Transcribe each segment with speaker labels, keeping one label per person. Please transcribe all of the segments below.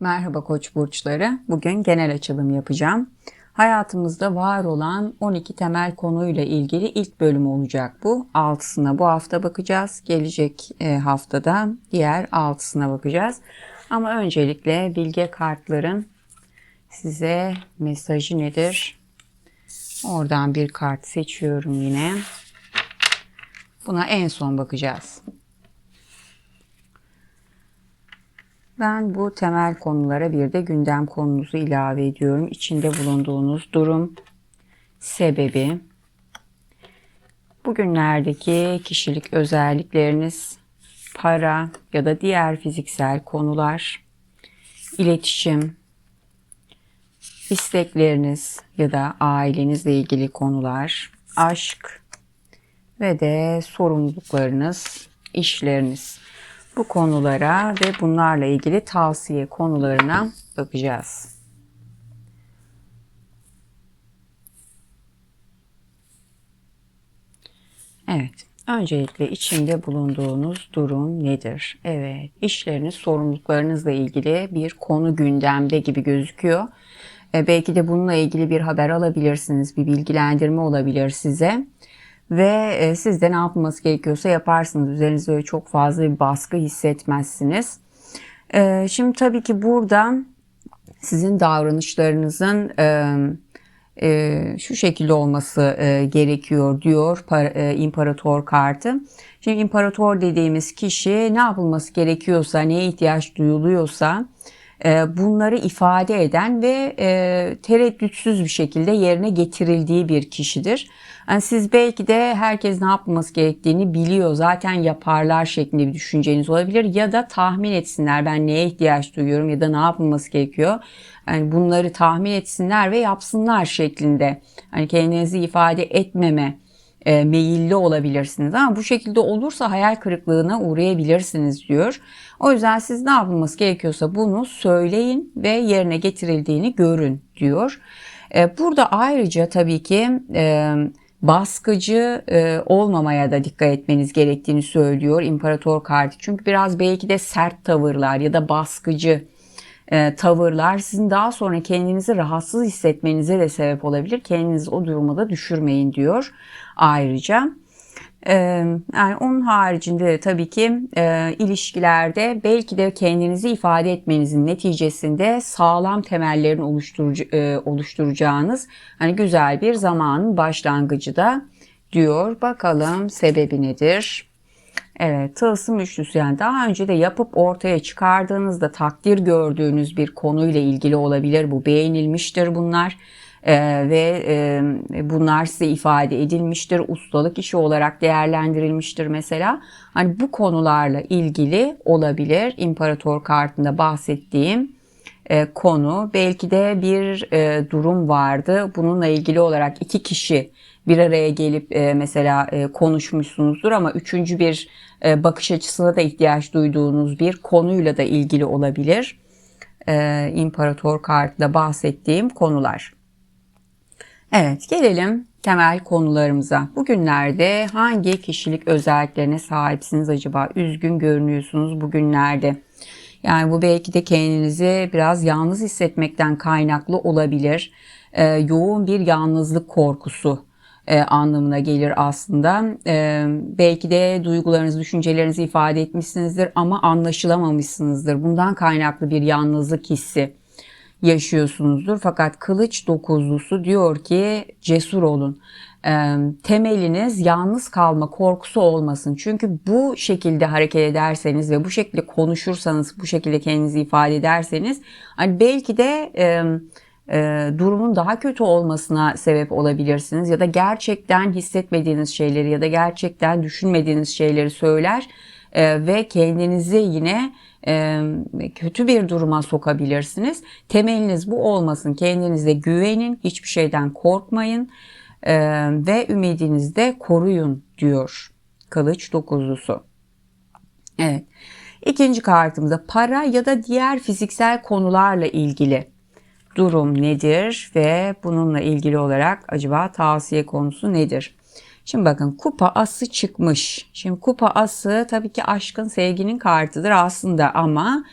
Speaker 1: Merhaba koç burçları. Bugün genel açılım yapacağım. Hayatımızda var olan 12 temel konuyla ilgili ilk bölüm olacak bu. Altısına bu hafta bakacağız. Gelecek e, haftada diğer altısına bakacağız. Ama öncelikle bilge kartların size mesajı nedir? Oradan bir kart seçiyorum yine. Buna en son bakacağız. Ben bu temel konulara bir de gündem konunuzu ilave ediyorum. İçinde bulunduğunuz durum, sebebi, bugünlerdeki kişilik özellikleriniz, para ya da diğer fiziksel konular, iletişim, istekleriniz ya da ailenizle ilgili konular, aşk ve de sorumluluklarınız, işleriniz. Bu konulara ve bunlarla ilgili tavsiye konularına bakacağız. Evet. Öncelikle içinde bulunduğunuz durum nedir? Evet, işleriniz, sorumluluklarınızla ilgili bir konu gündemde gibi gözüküyor. E, belki de bununla ilgili bir haber alabilirsiniz, bir bilgilendirme olabilir size. Ve e, siz de ne yapılması gerekiyorsa yaparsınız. Üzerinizde öyle çok fazla bir baskı hissetmezsiniz. E, şimdi tabii ki burada sizin davranışlarınızın... E, şu şekilde olması gerekiyor diyor para, imparator kartı. Şimdi imparator dediğimiz kişi ne yapılması gerekiyorsa, neye ihtiyaç duyuluyorsa bunları ifade eden ve e, tereddütsüz bir şekilde yerine getirildiği bir kişidir. Yani siz belki de herkes ne yapması gerektiğini biliyor zaten yaparlar şeklinde bir düşünceniz olabilir ya da tahmin etsinler ben neye ihtiyaç duyuyorum ya da ne yapılması gerekiyor. Yani bunları tahmin etsinler ve yapsınlar şeklinde. Hani kendinizi ifade etmeme e, meyilli olabilirsiniz ama bu şekilde olursa hayal kırıklığına uğrayabilirsiniz diyor. O yüzden siz ne yapılması gerekiyorsa bunu söyleyin ve yerine getirildiğini görün diyor. E, burada ayrıca tabii ki e, baskıcı e, olmamaya da dikkat etmeniz gerektiğini söylüyor imparator kartı. Çünkü biraz belki de sert tavırlar ya da baskıcı e, tavırlar sizin daha sonra kendinizi rahatsız hissetmenize de sebep olabilir. Kendinizi o duruma da düşürmeyin diyor ayrıca. E, yani onun haricinde de tabii ki e, ilişkilerde belki de kendinizi ifade etmenizin neticesinde sağlam temellerin oluşturucu, e, oluşturacağınız hani güzel bir zamanın başlangıcı da diyor. Bakalım sebebi nedir? Evet, tılsım üçlüsü yani daha önce de yapıp ortaya çıkardığınızda takdir gördüğünüz bir konuyla ilgili olabilir. Bu beğenilmiştir bunlar ee, ve e, bunlar size ifade edilmiştir. Ustalık işi olarak değerlendirilmiştir mesela. Hani bu konularla ilgili olabilir. İmparator kartında bahsettiğim e, konu. Belki de bir e, durum vardı. Bununla ilgili olarak iki kişi bir araya gelip e, mesela e, konuşmuşsunuzdur ama üçüncü bir e, bakış açısına da ihtiyaç duyduğunuz bir konuyla da ilgili olabilir. E, İmparator kartında bahsettiğim konular. Evet gelelim temel konularımıza. Bugünlerde hangi kişilik özelliklerine sahipsiniz acaba? Üzgün görünüyorsunuz bugünlerde. Yani bu belki de kendinizi biraz yalnız hissetmekten kaynaklı olabilir. Ee, yoğun bir yalnızlık korkusu e, anlamına gelir aslında. E, belki de duygularınızı, düşüncelerinizi ifade etmişsinizdir ama anlaşılamamışsınızdır. Bundan kaynaklı bir yalnızlık hissi yaşıyorsunuzdur. Fakat kılıç dokuzlusu diyor ki cesur olun. E, temeliniz yalnız kalma korkusu olmasın. Çünkü bu şekilde hareket ederseniz ve bu şekilde konuşursanız, bu şekilde kendinizi ifade ederseniz hani belki de e, e, durumun daha kötü olmasına sebep olabilirsiniz ya da gerçekten hissetmediğiniz şeyleri ya da gerçekten düşünmediğiniz şeyleri söyler e, ve kendinizi yine e, kötü bir duruma sokabilirsiniz. Temeliniz bu olmasın. Kendinize güvenin, hiçbir şeyden korkmayın e, ve ümidinizi de koruyun diyor Kılıç dokuzlusu. Evet. İkinci kartımızda para ya da diğer fiziksel konularla ilgili durum nedir ve bununla ilgili olarak acaba tavsiye konusu nedir? Şimdi bakın kupa ası çıkmış. Şimdi kupa ası tabii ki aşkın sevginin kartıdır aslında ama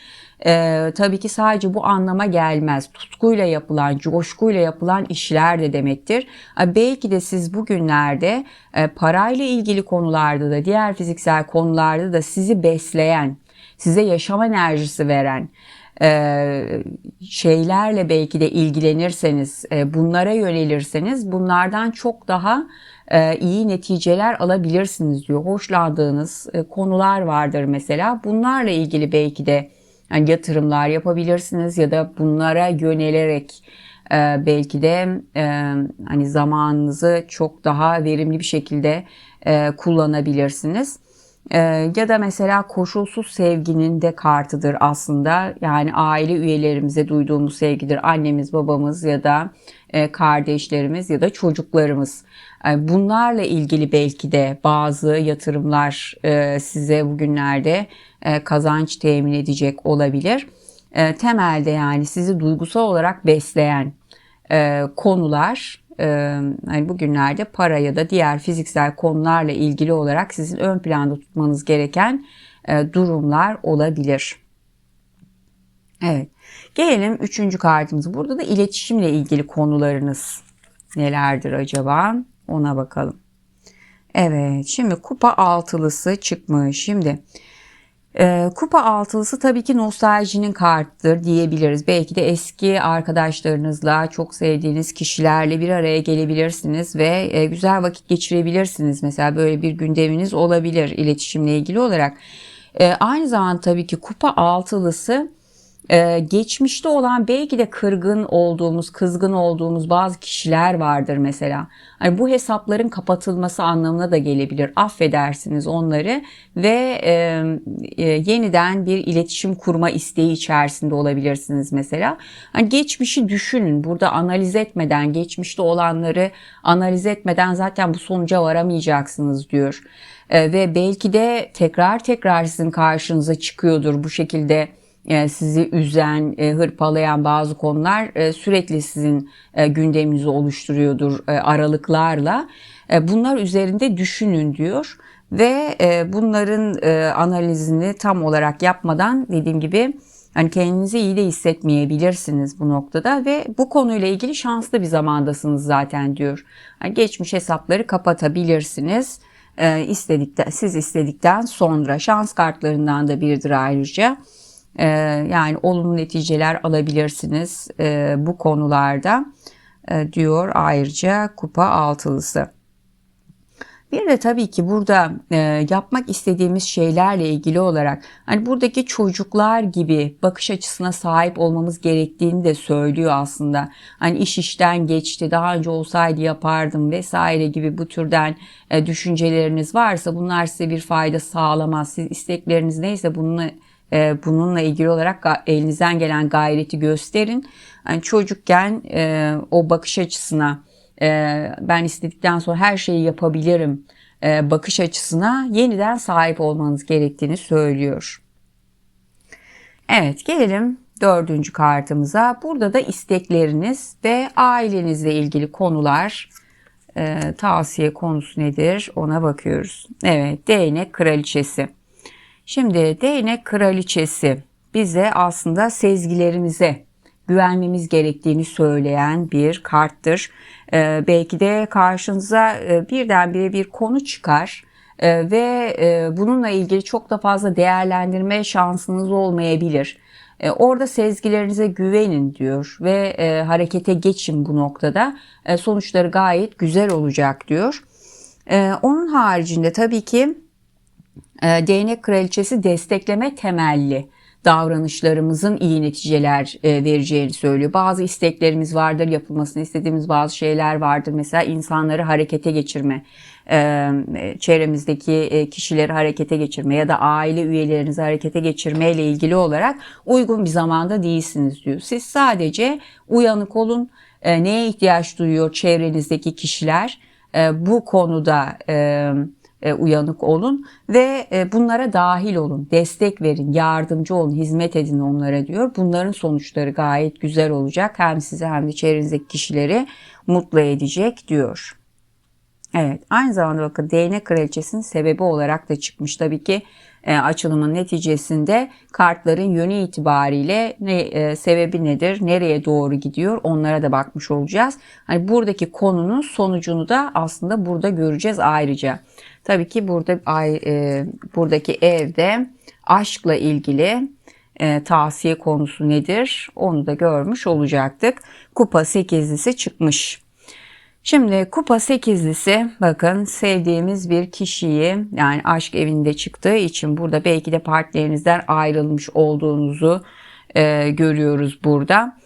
Speaker 1: e, tabii ki sadece bu anlama gelmez. Tutkuyla yapılan, coşkuyla yapılan işler de demektir. E, belki de siz bugünlerde e, parayla ilgili konularda da diğer fiziksel konularda da sizi besleyen, size yaşam enerjisi veren, e, şeylerle belki de ilgilenirseniz, e, bunlara yönelirseniz bunlardan çok daha e, iyi neticeler alabilirsiniz diyor. Hoşlandığınız konular vardır mesela. Bunlarla ilgili belki de yani yatırımlar yapabilirsiniz ya da bunlara yönelerek belki de hani zamanınızı çok daha verimli bir şekilde kullanabilirsiniz. Ee, ya da mesela koşulsuz sevginin de kartıdır aslında. Yani aile üyelerimize duyduğumuz sevgidir. Annemiz, babamız ya da e, kardeşlerimiz ya da çocuklarımız. Bunlarla ilgili belki de bazı yatırımlar e, size bugünlerde e, kazanç temin edecek olabilir. Temelde yani sizi duygusal olarak besleyen konular hani bugünlerde para ya da diğer fiziksel konularla ilgili olarak sizin ön planda tutmanız gereken durumlar olabilir. Evet. Gelelim üçüncü kartımız. Burada da iletişimle ilgili konularınız nelerdir acaba? Ona bakalım. Evet. Şimdi kupa altılısı çıkmış. Şimdi e, kupa altılısı tabii ki nostaljinin kartıdır diyebiliriz. Belki de eski arkadaşlarınızla, çok sevdiğiniz kişilerle bir araya gelebilirsiniz ve e, güzel vakit geçirebilirsiniz. Mesela böyle bir gündeminiz olabilir iletişimle ilgili olarak. E, aynı zamanda tabii ki kupa altılısı ee, geçmişte olan belki de kırgın olduğumuz, kızgın olduğumuz bazı kişiler vardır mesela. Hani bu hesapların kapatılması anlamına da gelebilir. Affedersiniz onları ve e, e, yeniden bir iletişim kurma isteği içerisinde olabilirsiniz mesela. Hani geçmişi düşünün. Burada analiz etmeden, geçmişte olanları analiz etmeden zaten bu sonuca varamayacaksınız diyor. E, ve belki de tekrar tekrar sizin karşınıza çıkıyordur bu şekilde sizi üzen, e, hırpalayan bazı konular e, sürekli sizin gündeminizi oluşturuyordur aralıklarla. Bunlar üzerinde düşünün diyor ve bunların analizini tam olarak yapmadan dediğim gibi hani kendinizi iyi de hissetmeyebilirsiniz bu noktada ve bu konuyla ilgili şanslı bir zamandasınız zaten diyor. Yani geçmiş hesapları kapatabilirsiniz. istedikten, siz istedikten sonra şans kartlarından da biridir ayrıca. Ee, yani olumlu neticeler alabilirsiniz e, bu konularda e, diyor ayrıca kupa altılısı. Bir de tabii ki burada e, yapmak istediğimiz şeylerle ilgili olarak hani buradaki çocuklar gibi bakış açısına sahip olmamız gerektiğini de söylüyor aslında. Hani iş işten geçti, daha önce olsaydı yapardım vesaire gibi bu türden e, düşünceleriniz varsa bunlar size bir fayda sağlamaz. Siz istekleriniz neyse bununla e, bununla ilgili olarak elinizden gelen gayreti gösterin. Yani çocukken e, o bakış açısına e, ben istedikten sonra her şeyi yapabilirim e, bakış açısına yeniden sahip olmanız gerektiğini söylüyor. Evet gelelim dördüncü kartımıza. Burada da istekleriniz ve ailenizle ilgili konular tavsiye konusu nedir ona bakıyoruz. Evet değnek kraliçesi. Şimdi değnek kraliçesi bize aslında sezgilerimize güvenmemiz gerektiğini söyleyen bir karttır. Ee, belki de karşınıza e, birdenbire bir konu çıkar e, ve e, bununla ilgili çok da fazla değerlendirme şansınız olmayabilir. E, orada sezgilerinize güvenin diyor ve e, harekete geçin bu noktada. E, sonuçları gayet güzel olacak diyor. E, onun haricinde tabii ki değnek kraliçesi destekleme temelli davranışlarımızın iyi neticeler e, vereceğini söylüyor. Bazı isteklerimiz vardır, yapılmasını istediğimiz bazı şeyler vardır. Mesela insanları harekete geçirme, e, çevremizdeki kişileri harekete geçirme ya da aile üyelerinizi harekete geçirme ilgili olarak uygun bir zamanda değilsiniz diyor. Siz sadece uyanık olun, neye ihtiyaç duyuyor çevrenizdeki kişiler, bu konuda e, uyanık olun ve e, bunlara dahil olun, destek verin, yardımcı olun, hizmet edin onlara diyor. Bunların sonuçları gayet güzel olacak. Hem size hem de çevrenizdeki kişileri mutlu edecek diyor. Evet aynı zamanda bakın değnek kraliçesinin sebebi olarak da çıkmış. Tabii ki e, açılımın neticesinde kartların yönü itibariyle ne e, sebebi nedir, nereye doğru gidiyor onlara da bakmış olacağız. Hani buradaki konunun sonucunu da aslında burada göreceğiz ayrıca. Tabii ki burada ay, e, buradaki evde aşkla ilgili e, tavsiye konusu nedir onu da görmüş olacaktık. Kupa sekizlisi çıkmış. Şimdi kupa sekizlisi bakın sevdiğimiz bir kişiyi yani aşk evinde çıktığı için burada belki de partnerinizden ayrılmış olduğunuzu e, görüyoruz burada.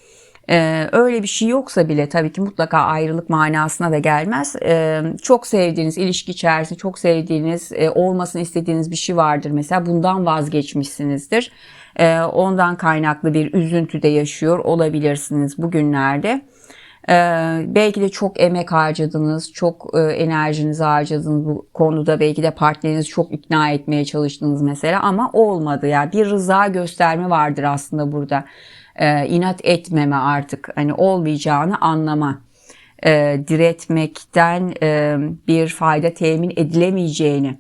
Speaker 1: Ee, öyle bir şey yoksa bile tabii ki mutlaka ayrılık manasına da gelmez. Ee, çok sevdiğiniz, ilişki içerisinde çok sevdiğiniz, e, olmasını istediğiniz bir şey vardır. Mesela bundan vazgeçmişsinizdir. Ee, ondan kaynaklı bir üzüntü de yaşıyor olabilirsiniz bugünlerde. Ee, belki de çok emek harcadınız, çok e, enerjinizi harcadınız bu konuda. Belki de partnerinizi çok ikna etmeye çalıştınız mesela ama olmadı. Yani bir rıza gösterme vardır aslında burada. Ee, inat etmeme artık hani olmayacağını anlama. Ee, diretmekten e, bir fayda temin edilemeyeceğini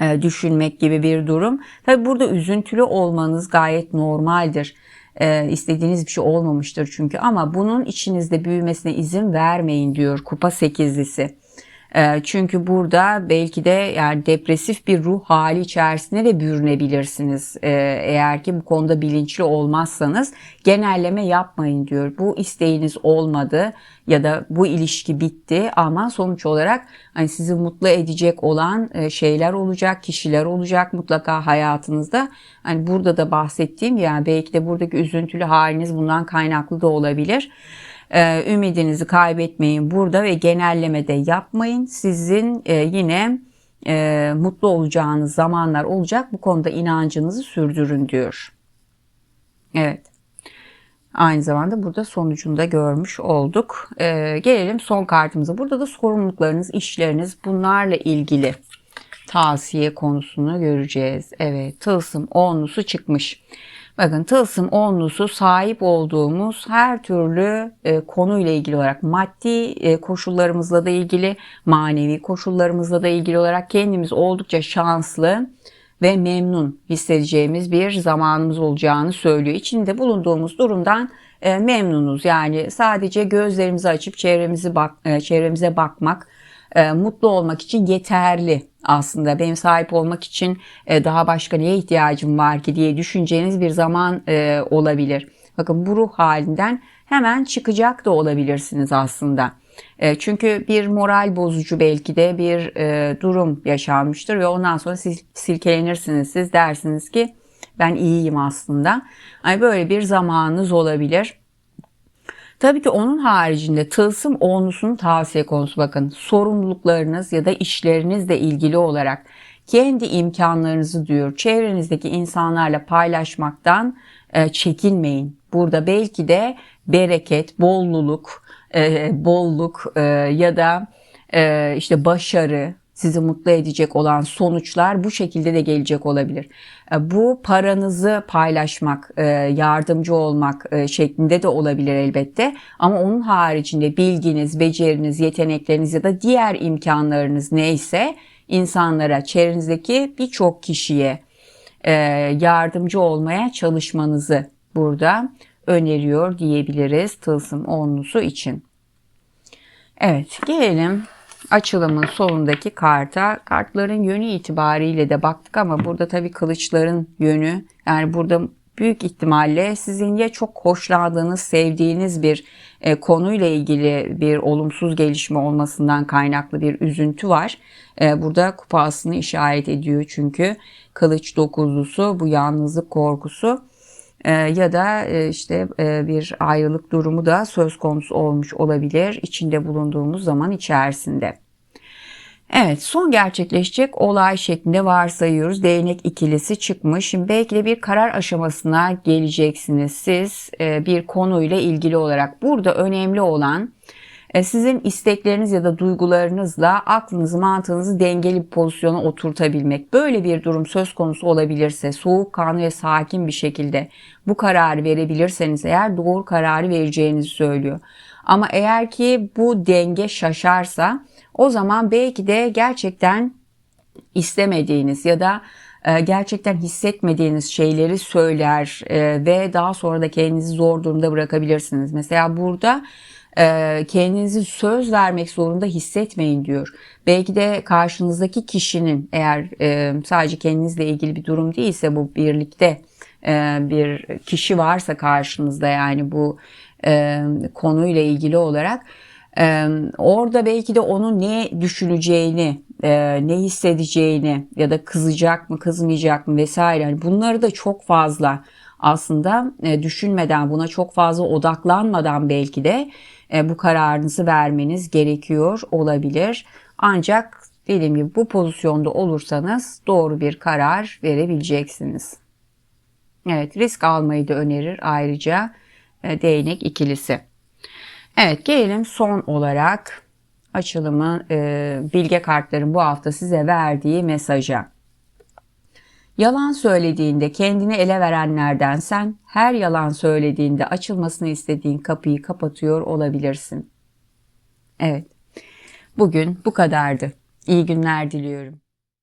Speaker 1: e, düşünmek gibi bir durum. Tabi burada üzüntülü olmanız gayet normaldir e, istediğiniz bir şey olmamıştır çünkü ama bunun içinizde büyümesine izin vermeyin diyor kupa sekizlisi. E, çünkü burada belki de yani depresif bir ruh hali içerisinde de bürünebilirsiniz. E, eğer ki bu konuda bilinçli olmazsanız genelleme yapmayın diyor. Bu isteğiniz olmadı ya da bu ilişki bitti ama sonuç olarak hani sizi mutlu edecek olan e, şeyler olacak, kişiler olacak mutlaka hayatınızda. Hani burada da bahsettiğim yani belki de buradaki üzüntülü haliniz bundan kaynaklı da olabilir. Ee, ümidinizi kaybetmeyin burada ve genelleme de yapmayın. Sizin e, yine e, mutlu olacağınız zamanlar olacak. Bu konuda inancınızı sürdürün diyor. Evet. Aynı zamanda burada sonucunu da görmüş olduk. Ee, gelelim son kartımıza. Burada da sorumluluklarınız, işleriniz bunlarla ilgili tavsiye konusunu göreceğiz. Evet tılsım onlusu çıkmış. Bakın tılsım onlusu sahip olduğumuz her türlü e, konuyla ilgili olarak maddi e, koşullarımızla da ilgili, manevi koşullarımızla da ilgili olarak kendimiz oldukça şanslı ve memnun hissedeceğimiz bir zamanımız olacağını söylüyor. İçinde bulunduğumuz durumdan e, memnunuz. Yani sadece gözlerimizi açıp çevremizi bak, e, çevremize bakmak, e, mutlu olmak için yeterli aslında. Benim sahip olmak için e, daha başka neye ihtiyacım var ki diye düşüneceğiniz bir zaman e, olabilir. Bakın bu ruh halinden hemen çıkacak da olabilirsiniz aslında. E, çünkü bir moral bozucu belki de bir durum yaşanmıştır ve ondan sonra siz silkelenirsiniz. Siz dersiniz ki ben iyiyim aslında. Yani böyle bir zamanınız olabilir. Tabii ki onun haricinde tılsım onlusunun tavsiye konusu bakın. Sorumluluklarınız ya da işlerinizle ilgili olarak kendi imkanlarınızı diyor çevrenizdeki insanlarla paylaşmaktan e, çekinmeyin. Burada belki de bereket, bolluluk, e, bolluk e, ya da işte başarı, sizi mutlu edecek olan sonuçlar bu şekilde de gelecek olabilir. E, bu paranızı paylaşmak, e, yardımcı olmak e, şeklinde de olabilir elbette. Ama onun haricinde bilginiz, beceriniz, yetenekleriniz ya da diğer imkanlarınız neyse insanlara, çevrenizdeki birçok kişiye yardımcı olmaya çalışmanızı burada öneriyor diyebiliriz tılsım onlusu için. Evet gelelim açılımın sonundaki karta. Kartların yönü itibariyle de baktık ama burada tabii kılıçların yönü yani burada büyük ihtimalle sizin ya çok hoşlandığınız, sevdiğiniz bir e, konuyla ilgili bir olumsuz gelişme olmasından kaynaklı bir üzüntü var. E, burada kupasını işaret ediyor çünkü kılıç dokuzlusu bu yalnızlık korkusu ya da e, işte e, bir ayrılık durumu da söz konusu olmuş olabilir içinde bulunduğumuz zaman içerisinde. Evet son gerçekleşecek olay şeklinde varsayıyoruz. Değnek ikilisi çıkmış. Şimdi belki de bir karar aşamasına geleceksiniz siz bir konuyla ilgili olarak. Burada önemli olan sizin istekleriniz ya da duygularınızla aklınızı mantığınızı dengeli bir pozisyona oturtabilmek. Böyle bir durum söz konusu olabilirse soğukkanlı ve sakin bir şekilde bu kararı verebilirseniz eğer doğru kararı vereceğinizi söylüyor. Ama eğer ki bu denge şaşarsa o zaman belki de gerçekten istemediğiniz ya da e, gerçekten hissetmediğiniz şeyleri söyler e, ve daha sonra da kendinizi zor durumda bırakabilirsiniz. Mesela burada e, kendinizi söz vermek zorunda hissetmeyin diyor. Belki de karşınızdaki kişinin eğer e, sadece kendinizle ilgili bir durum değilse bu birlikte e, bir kişi varsa karşınızda yani bu e, konuyla ilgili olarak orada belki de onun ne düşüneceğini, ne hissedeceğini ya da kızacak mı, kızmayacak mı vesaire yani bunları da çok fazla aslında düşünmeden, buna çok fazla odaklanmadan belki de bu kararınızı vermeniz gerekiyor olabilir. Ancak dediğim gibi bu pozisyonda olursanız doğru bir karar verebileceksiniz. Evet risk almayı da önerir ayrıca e, değnek ikilisi. Evet gelelim son olarak açılımı e, bilge kartların bu hafta size verdiği mesaja. Yalan söylediğinde kendini ele verenlerden sen her yalan söylediğinde açılmasını istediğin kapıyı kapatıyor olabilirsin. Evet. Bugün bu kadardı. İyi günler diliyorum.